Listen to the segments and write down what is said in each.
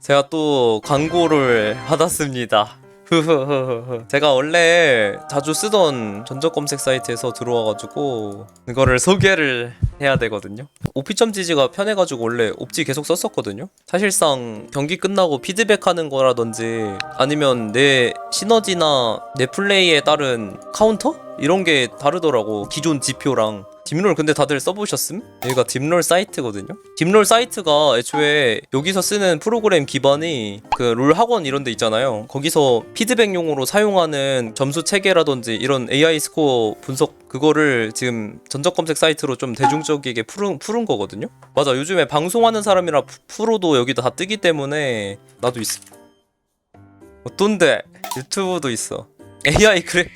제가 또 광고를 받았습니다. 제가 원래 자주 쓰던 전적 검색 사이트에서 들어와가지고 이거를 소개를 해야 되거든요. 오피점지지가 편해가지고 원래 옵지 계속 썼었거든요. 사실상 경기 끝나고 피드백하는 거라든지 아니면 내 시너지나 내 플레이에 따른 카운터 이런 게 다르더라고. 기존 지표랑 딥롤 근데 다들 써보셨음? 여기가 딥롤 사이트거든요. 딥롤 사이트가 애초에 여기서 쓰는 프로그램 기반이 그 롤 학원 이런 데 있잖아요. 거기서 피드백용으로 사용하는 점수 체계라든지 이런 AI 스코어 분석 그거를 지금 전적 검색 사이트로 좀 대중적이게 푸른, 푸른 거거든요. 맞아. 요즘에 방송하는 사람이라 프- 프로도 여기다 다 뜨기 때문에 나도 있어. 어떤데? 유튜브도 있어. AI 그래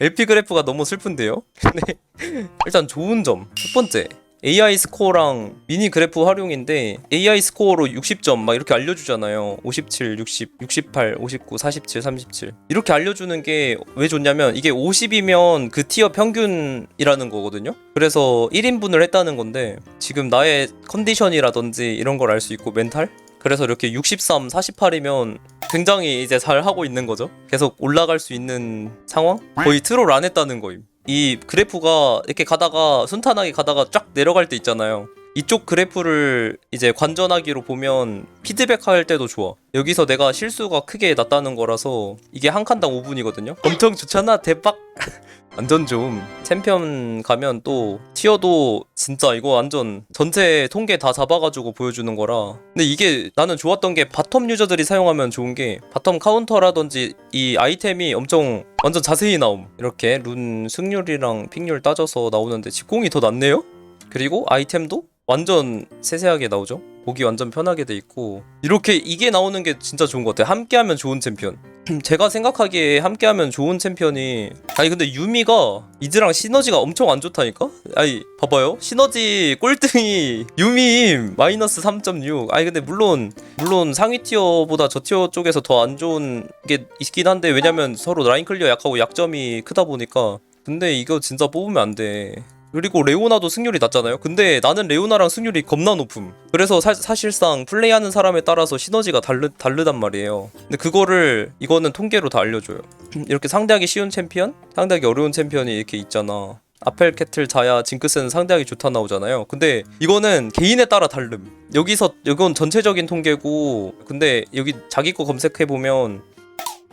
LP 그래프가 너무 슬픈데요? 근데 일단 좋은 점. 첫 번째 AI 스코어랑 미니 그래프 활용인데 AI 스코어로 60점 막 이렇게 알려주잖아요. 57, 60, 68, 59, 47, 37 이렇게 알려주는 게 왜 좋냐면 이게 50이면 그 티어 평균이라는 거거든요? 그래서 1인분을 했다는 건데 지금 나의 컨디션이라든지 이런 걸 알 수 있고 멘탈? 그래서 이렇게 63, 48이면 굉장히 이제 잘 하고 있는 거죠. 계속 올라갈 수 있는 상황? 거의 트롤 안 했다는 거임. 이 그래프가 이렇게 가다가 순탄하게 가다가 쫙 내려갈 때 있잖아요. 이쪽 그래프를 이제 관전하기로 보면 피드백 할 때도 좋아. 여기서 내가 실수가 크게 났다는 거라서 이게 한 칸당 5분이거든요. 엄청 좋잖아, 대박. 완전 좀 챔피언 가면 또 티어도 진짜 이거 완전 전체 통계 다 잡아가지고 보여주는 거라 근데 이게 나는 좋았던 게 바텀 유저들이 사용하면 좋은 게 바텀 카운터라든지 이 아이템이 엄청 완전 자세히 나옴 이렇게 룬 승률이랑 픽률 따져서 나오는데 직공이 더 낫네요 그리고 아이템도 완전 세세하게 나오죠? 보기 완전 편하게 돼 있고. 이렇게 이게 나오는 게 진짜 좋은 것 같아요. 함께하면 좋은 챔피언. 제가 생각하기에 함께하면 좋은 챔피언이 아니 근데 유미가 이즈랑 시너지가 엄청 안 좋다니까? 아니 봐봐요. 시너지 꼴등이 유미임 마이너스 3.6 아니 근데 물론 물론 상위 티어보다 저 티어 쪽에서 더 안 좋은 게 있긴 한데 왜냐면 서로 라인 클리어 약하고 약점이 크다 보니까. 근데 이거 진짜 뽑으면 안돼 그리고 레오나도 승률이 낮잖아요. 근데 나는 레오나랑 승률이 겁나 높음. 그래서 사, 사실상 플레이하는 사람에 따라서 시너지가 다르, 다르단 말이에요. 근데 그거를 이거는 통계로 다 알려줘요. 이렇게 상대하기 쉬운 챔피언, 상대하기 어려운 챔피언이 이렇게 있잖아. 아펠, 캐틀, 자야, 징크스는 상대하기 좋다 나오잖아요. 근데 이거는 개인에 따라 다름. 여기서 이건 전체적인 통계고, 근데 여기 자기 거 검색해 보면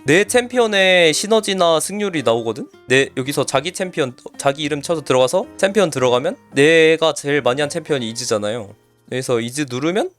내 챔피언의 시너지나 승률이 나오거든? 내 여기서 자기 챔피언 자기 이름 쳐서 들어가서 챔피언 들어가면 내가 제일 많이 한 챔피언이 이즈잖아요. 그래서 이즈 누르면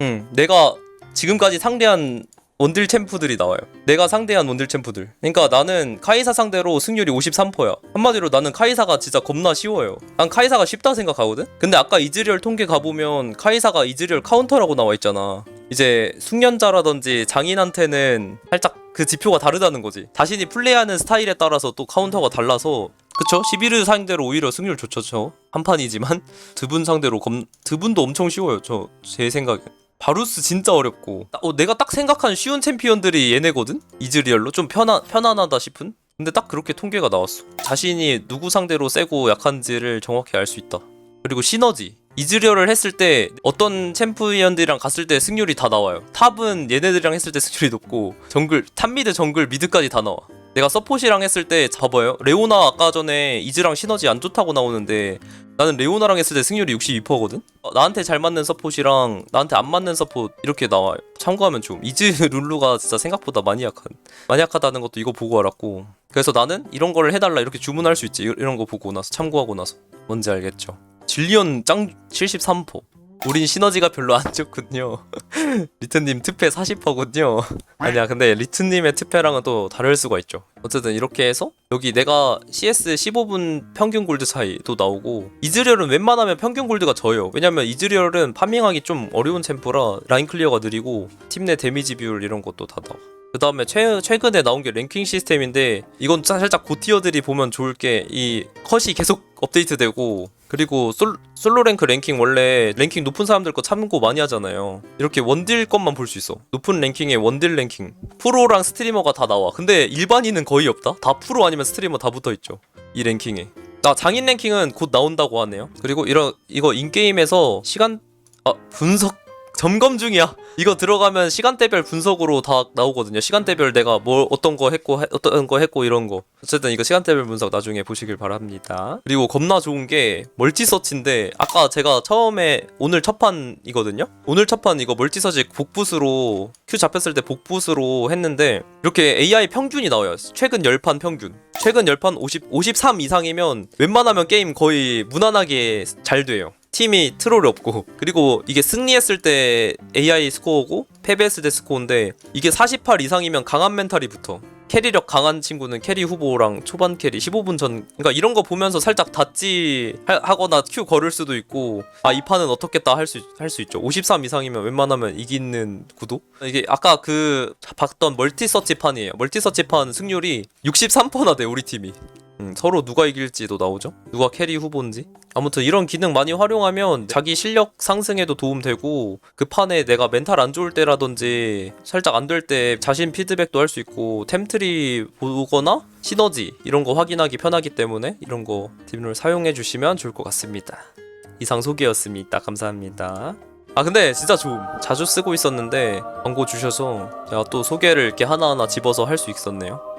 음 내가 지금까지 상대한 원딜 챔프들이 나와요. 내가 상대한 원딜 챔프들. 그러니까 나는 카이사 상대로 승률이 53%야. 한마디로 나는 카이사가 진짜 겁나 쉬워요. 난 카이사가 쉽다 생각하거든? 근데 아까 이즈리얼 통계 가보면 카이사가 이즈리얼 카운터라고 나와 있잖아. 이제 숙련자라든지 장인한테는 살짝 그 지표가 다르다는 거지. 자신이 플레이하는 스타일에 따라서 또 카운터가 달라서 그쵸? 11을 상대로 오히려 승률 좋죠, 저. 한 판이지만 드분 상대로 검 드분도 엄청 쉬워요, 저 제 생각에. 바루스 진짜 어렵고 어, 내가 딱 생각한 쉬운 챔피언들이 얘네거든? 이즈리얼로 좀 편안, 편안하다 싶은? 근데 딱 그렇게 통계가 나왔어 자신이 누구 상대로 세고 약한지를 정확히 알 수 있다 그리고 시너지 이즈리얼을 했을 때 어떤 챔피언들이랑 갔을 때 승률이 다 나와요. 탑은 얘네들이랑 했을 때 승률이 높고 정글 탑 미드 정글 미드까지 다 나와. 내가 서폿이랑 했을 때 잡아요. 레오나 아까 전에 이즈랑 시너지 안 좋다고 나오는데 나는 레오나랑 했을 때 승률이 62%거든? 나한테 잘 맞는 서폿이랑 나한테 안 맞는 서폿 이렇게 나와요. 참고하면 좀 이즈 룰루가 진짜 생각보다 많이 약한 많이 약하다는 것도 이거 보고 알았고. 그래서 나는 이런 거를 해달라 이렇게 주문할 수 있지. 이- 이런 거 보고 나서 참고하고 나서. 뭔지 알겠죠? 질리언 짱 73%. 우린 시너지가 별로 안 좋군요. 리트님 특패 40%군요. 아니야, 근데 리트님의 특패랑은 또 다를 수가 있죠. 어쨌든 이렇게 해서 여기 내가 CS 15분 평균 골드 차이도 나오고 이즈리얼은 웬만하면 평균 골드가 져요. 왜냐면 이즈리얼은 파밍하기 좀 어려운 챔프라 라인 클리어가 느리고 팀 내 데미지 비율 이런 것도 다 나와. 그 다음에 최, 최근에 나온 게 랭킹 시스템인데 이건 짜- 살짝 고티어들이 보면 좋을 게 이 컷이 계속 업데이트되고 그리고 솔, 솔로 랭크 랭킹 원래 랭킹 높은 사람들 거 참고 많이 하잖아요. 이렇게 원딜 것만 볼 수 있어. 높은 랭킹에 원딜 랭킹. 프로랑 스트리머가 다 나와. 근데 일반인은 거의 없다? 다 프로 아니면 스트리머 다 붙어 있죠. 이 랭킹에. 나 장인 랭킹은 곧 나온다고 하네요. 그리고 이런 이거 인게임에서 시간 아 분석 점검 중이야. 이거 들어가면 시간대별 분석으로 다 나오거든요. 시간대별 내가 뭘 어떤 거 했고 해- 어떤 거 했고 이런 거. 어쨌든 이거 시간대별 분석 나중에 보시길 바랍니다. 그리고 겁나 좋은 게 멀티 서치인데 아까 제가 처음에 오늘 첫 판이거든요. 오늘 첫 판 이거 멀티 서치 복붙으로 큐 잡혔을 때 복붙으로 했는데 이렇게 AI 평균이 나와요. 최근 10판 평균. 최근 10판 50 53 이상이면 웬만하면 게임 거의 무난하게 잘 돼요. 팀이 트롤이 없고 그리고 이게 승리했을 때 AI 스코어고 패배했을 때 스코어인데 이게 48 이상이면 강한 멘탈이 붙어. 캐리력 강한 친구는 캐리 후보랑 초반 캐리 15분 전 그러니까 이런 거 보면서 살짝 하- 하거나 큐 걸을 수도 있고 아 이 판은 어떻겠다 할 수 할 수 있죠. 53 이상이면 웬만하면 이기는 구도? 이게 아까 그 봤던 멀티 서치 판이에요. 멀티 서치 판 승률이 63%나 돼 우리 팀이 음, 서로 누가 이길지도 나오죠 누가 캐리 후보인지 아무튼 이런 기능 많이 활용하면 자기 실력 상승에도 도움되고 그 판에 내가 멘탈 안 좋을 때라든지 살짝 안 될 때 자신 피드백도 할 수 있고 템트리 보거나 시너지 이런 거 확인하기 편하기 때문에 이런 거 딥을 사용해 주시면 좋을 것 같습니다. 이상 소개였습니다. 감사합니다. 아 근데 진짜 좀 자주 쓰고 있었는데 광고 주셔서 제가 또 소개를 이렇게 하나하나 집어서 할 수 있었네요.